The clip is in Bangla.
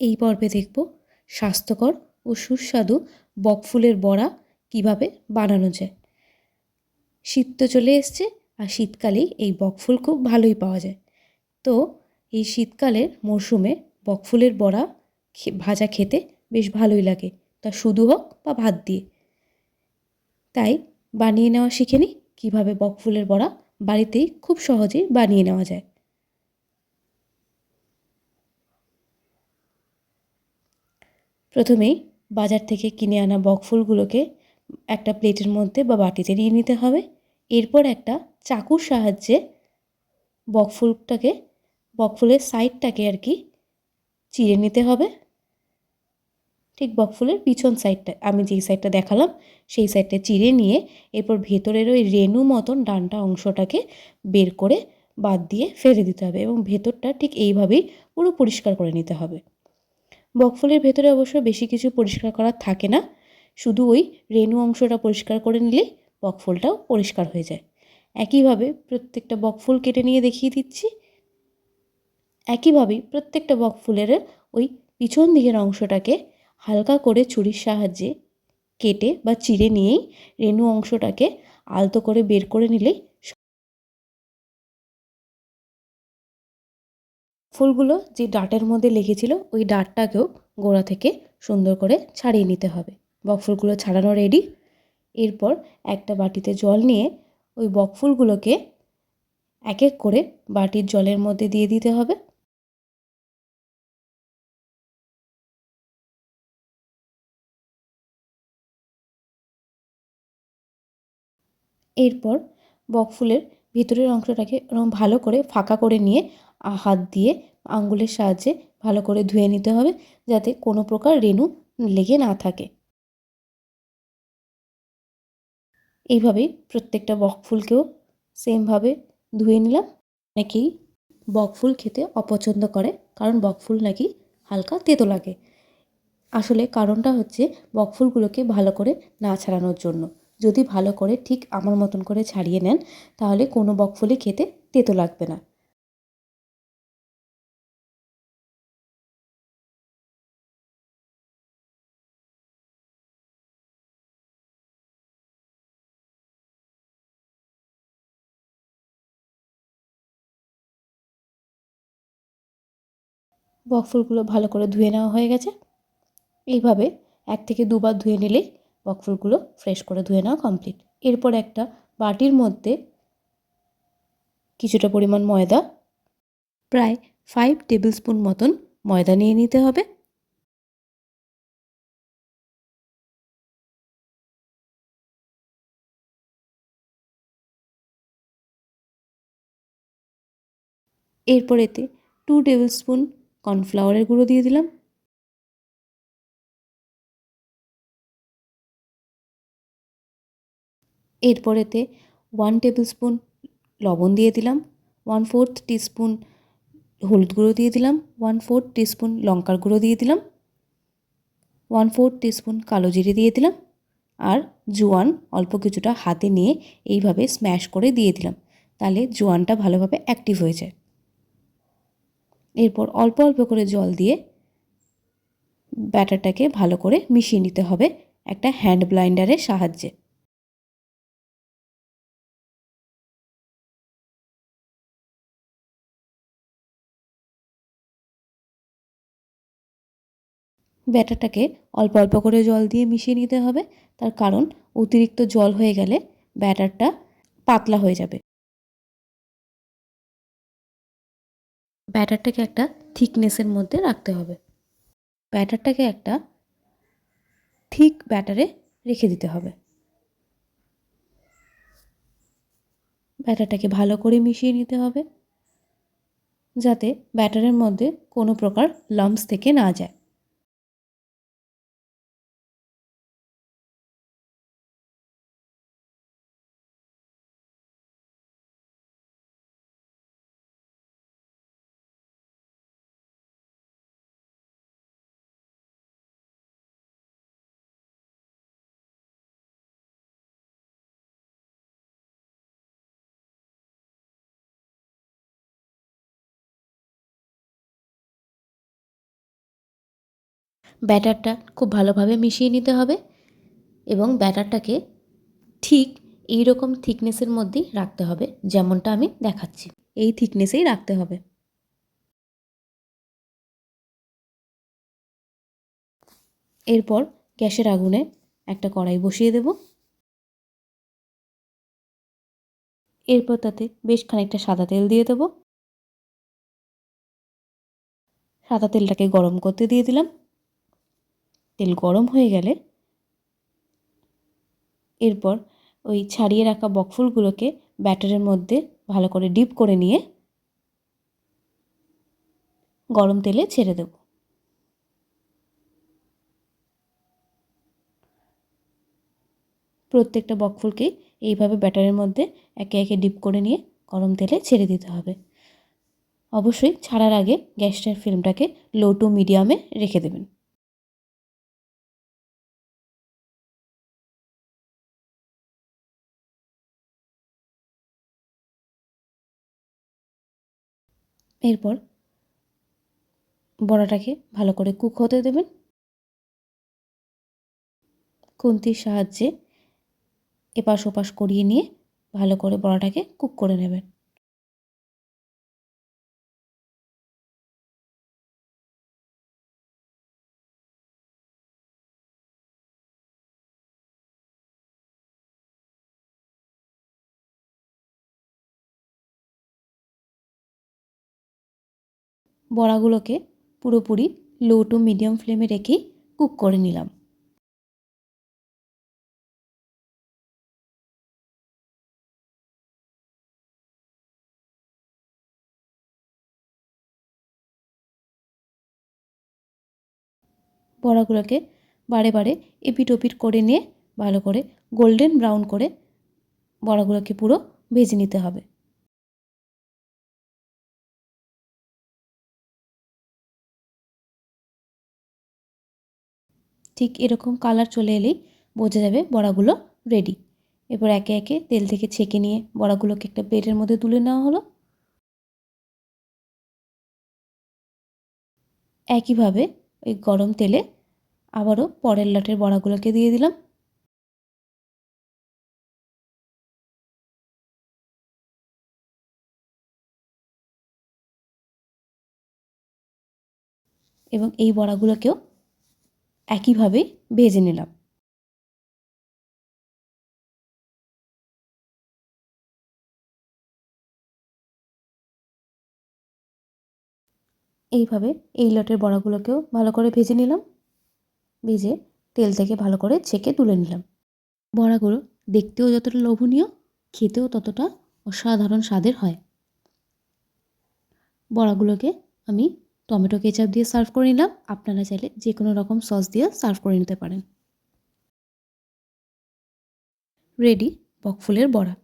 এই পর্বে দেখব স্বাস্থ্যকর ও সুস্বাদু বকফুলের বড়া কীভাবে বানানো যায়। শীত তো চলে এসছে আর শীতকালেই এই বকফুল খুব ভালোই পাওয়া যায়। তো এই শীতকালের মরশুমে বকফুলের বড়া ভাজা খেতে বেশ ভালোই লাগে। তা শুধু হোক বা ভাত দিয়ে। তাই বানিয়ে নেওয়া শিখে নিই কীভাবে বকফুলের বড়া বাড়িতেই খুব সহজেই বানিয়ে নেওয়া যায়। প্রথমেই বাজার থেকে কিনে আনা বকফুলগুলোকে একটা প্লেটের মধ্যে বা বাটিতে নিয়ে নিতে হবে। এরপর একটা চাকুর সাহায্যে বকফুলটাকে বকফুলের সাইডটাকে আর কি চিড়ে নিতে হবে। ঠিক বকফুলের পিছন সাইডটা, আমি যেই সাইডটা দেখালাম সেই সাইডটা চিড়ে নিয়ে এরপর ভেতরের ওই রেনু মতন ডানটা অংশটাকে বের করে বাদ দিয়ে ফেলে দিতে হবে এবং ভেতরটা ঠিক এইভাবেই পুরো পরিষ্কার করে নিতে হবে। বকফুলের ভেতরে অবশ্য বেশি কিছু পরিষ্কার করার থাকে না। শুধু ওই রেণু অংশটা পরিষ্কার করে নিলেই বকফুলটাও পরিষ্কার হয়ে যায়। একইভাবে প্রত্যেকটা বকফুল কেটে নিয়ে দেখিয়ে দিচ্ছি। একইভাবেই প্রত্যেকটা বকফুলের ওই পিছন দিকের অংশটাকে হালকা করে ছুরির সাহায্যে কেটে বা চিড়ে নিয়েই রেণু অংশটাকে আলতো করে বের করে নিলেই ফুলগুলো যে ডাটের মধ্যে লেগেছিল, ওই ডাটটাকেও গোড়া থেকে সুন্দর করে ছাড়িয়ে নিতে হবে। বকফুলগুলো ছাড়ানো রেডি এরপর একটা বাটিতে জল নিয়ে ওই বকফুলগুলোকে এক এক করে বাটির জলের মধ্যে দিয়ে দিতে হবে। এরপর বকফুলের ভিতরের অংশটাকে ভালো করে ফাঁকা করে নিয়ে হাত দিয়ে আঙ্গুলের সাহায্যে ভালো করে ধুয়ে নিতে হবে যাতে কোনো প্রকার রেণু লেগে না থাকে। এইভাবেই প্রত্যেকটা বকফুলকেও সেমভাবে ধুয়ে নিলাম। অনেকেই বকফুল খেতে অপছন্দ করে, কারণ বকফুল নাকি হালকা তেতো লাগে। আসলে কারণটা হচ্ছে বকফুলগুলোকে ভালো করে না ছাড়ানোর জন্য। যদি ভালো করে ঠিক আমার মতন করে ছাড়িয়ে নেন, তাহলে কোনো বকফুলই খেতে তেতো লাগবে না। বকফুলগুলো ভালো করে ধুয়ে নেওয়া হয়ে গেছে। এইভাবে এক থেকে দুবার ধুয়ে নিলেই বকফুলগুলো ফ্রেশ করে ধুয়ে নেওয়া কমপ্লিট এরপর একটা বাটির মধ্যে কিছুটা পরিমাণ ময়দা, প্রায় ফাইভ টেবিল স্পুন মতন ময়দা নিয়ে নিতে হবে। এরপর এতে টু টেবিল স্পুন কর্নফ্লাওয়ারের গুঁড়ো দিয়ে দিলাম। এরপর এতে ওয়ান টেবিল স্পুন লবণ দিয়ে দিলাম ওয়ান ফোর্থ টিস্পুন হলুদ গুঁড়ো দিয়ে দিলাম ওয়ান ফোর্থ টিস্পুন লঙ্কার গুঁড়ো দিয়ে দিলাম ওয়ান ফোর্থ টিস্পুন কালো জিরে দিয়ে দিলাম, আর জোয়ান অল্প কিছুটা হাতে নিয়ে এইভাবে স্ম্যাশ করে দিয়ে দিলাম। তাহলে জোয়ানটা ভালোভাবে অ্যাক্টিভ হয়ে যায়। এরপর অল্প অল্প করে জল দিয়ে ব্যাটারটাকে ভালো করে মিশিয়ে নিতে হবে একটা হ্যান্ড ব্লাইন্ডারের সাহায্যে। ব্যাটারটাকে অল্প অল্প করে জল দিয়ে মিশিয়ে নিতে হবে, তার কারণ অতিরিক্ত জল হয়ে গেলে ব্যাটারটা পাতলা হয়ে যাবে। ব্যাটারটাকে একটা থিকনেসের মধ্যে রাখতে হবে। ব্যাটারটাকে একটা থিক ব্যাটারে রেখে দিতে হবে। ব্যাটারটাকে ভালো করে মিশিয়ে নিতে হবে, যাতে ব্যাটারের মধ্যে কোনো প্রকার লাম্পস থেকে না যায়। ব্যাটারটা খুব ভালোভাবে মিশিয়ে নিতে হবে এবং ব্যাটারটাকে ঠিক এই রকম থিকনেসের মধ্যেই রাখতে হবে যেমনটা আমি দেখাচ্ছি। এই থিকনেসেই রাখতে হবে। এরপর গ্যাসের আগুনে একটা কড়াই বসিয়ে দেব। এরপর তাতে বেশ খানিকটা সাদা তেল দিয়ে দেবো। সাদা তেলটাকে গরম করতে দিয়ে দিলাম। তেল গরম হয়ে গেলে এরপর ওই ছাড়িয়ে রাখা বকফুলগুলোকে ব্যাটারের মধ্যে ভালো করে ডিপ করে নিয়ে গরম তেলে ছেড়ে দেব। প্রত্যেকটা বকফুলকে এইভাবে ব্যাটারের মধ্যে একে একে ডিপ করে নিয়ে গরম তেলে ছেড়ে দিতে হবে। অবশ্যই ছাড়ার আগে গ্যাসটার ফ্লেমটাকে লো টু মিডিয়ামে রেখে দেবেন। এরপর বড়াটাকে ভালো করে কুক হতে দেবেন। খুন্তির সাহায্যে এপাশ ওপাশ করিয়ে নিয়ে ভালো করে বড়াটাকে কুক করে নেবেন। বড়াগুলোকে পুরোপুরি লো টু মিডিয়াম ফ্লেমে রেখেই কুক করে নিলাম। বড়াগুলোকে বারে বারে এপিট ওপিট করে নিয়ে ভালো করে গোল্ডেন ব্রাউন করে বড়াগুলোকে পুরো ভেজে নিতে হবে। ঠিক এরকম কালার চলে এলেই বোঝা যাবে বড়াগুলো রেডি এরপর একে একে তেল থেকে ছেঁকে নিয়ে বড়াগুলোকে একটা প্লেটের মধ্যে তুলে নেওয়া হলো। একইভাবে ওই গরম তেলে আবারও পরের লটের বড়াগুলোকে দিয়ে দিলাম। এবং এই বড়াগুলোকেও একইভাবে ভেজে নিলাম। এইভাবে এই লটের বড়াগুলোকেও ভালো করে ভেজে নিলাম। ভেজে তেল থেকে ভালো করে ছেঁকে তুলে নিলাম। বড়াগুলো দেখতেও যতটা লোভনীয়, খেতেও ততটা অসাধারণ স্বাদের হয়। বড়াগুলোকে আমি টমেটো কেচাপ দিয়ে সার্ভ করে নিলাম। আপনারা চাইলে যে কোনো রকম সস দিয়ে সার্ভ করে নিতে পারেন। রেডি বকফুলের বড়া।